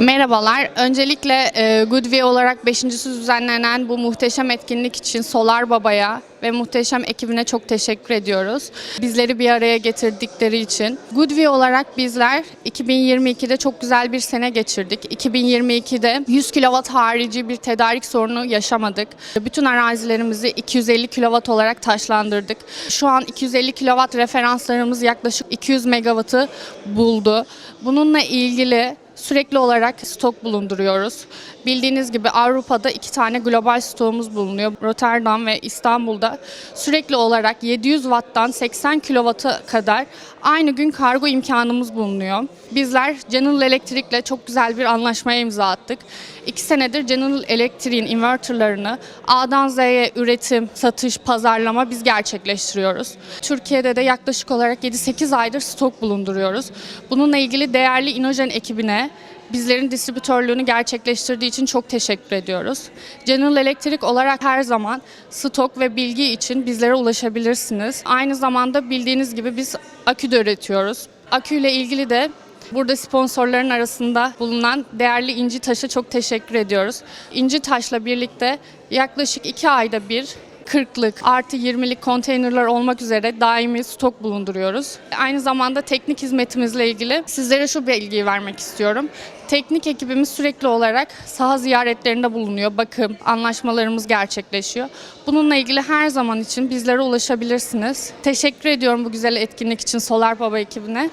Merhabalar. Öncelikle e, Goodway olarak 5.si düzenlenen bu muhteşem etkinlik için Solar Baba'ya ve muhteşem ekibine çok teşekkür ediyoruz. Bizleri bir araya getirdikleri için. Goodway olarak bizler 2022'de çok güzel bir sene geçirdik. 2022'de 100 kW harici bir tedarik sorunu yaşamadık. Bütün arazilerimizi 250 kW olarak taşlandırdık. Şu an 250 kW referanslarımız yaklaşık 200 MW'ı buldu. Bununla ilgili sürekli olarak stok bulunduruyoruz. Bildiğiniz gibi Avrupa'da iki tane global stoğumuz bulunuyor. Rotterdam ve İstanbul'da sürekli olarak 700 watt'tan 80 kW'a kadar aynı gün kargo imkanımız bulunuyor. Bizler General Electric'le çok güzel bir anlaşmaya imza attık. İki senedir General Electric'in inverterlarını A'dan Z'ye üretim, satış, pazarlama biz gerçekleştiriyoruz. Türkiye'de de yaklaşık olarak 7-8 aydır stok bulunduruyoruz. Bununla ilgili değerli Inojen ekibine bizlerin distribütörlüğünü gerçekleştirdiği için çok teşekkür ediyoruz. General Electric olarak her zaman stok ve bilgi için bizlere ulaşabilirsiniz. Aynı zamanda bildiğiniz gibi biz akü de üretiyoruz. Aküyle ilgili de Burada sponsorların arasında bulunan değerli İnci Taş'a çok teşekkür ediyoruz. İnci Taş'la birlikte yaklaşık iki ayda bir 40'lık artı 20'lik konteynerler olmak üzere daimi stok bulunduruyoruz. Aynı zamanda teknik hizmetimizle ilgili sizlere şu bilgiyi vermek istiyorum. Teknik ekibimiz sürekli olarak saha ziyaretlerinde bulunuyor. Bakım, anlaşmalarımız gerçekleşiyor. Bununla ilgili her zaman için bizlere ulaşabilirsiniz. Teşekkür ediyorum bu güzel etkinlik için Solar Baba ekibine.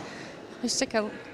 Hoşçakalın.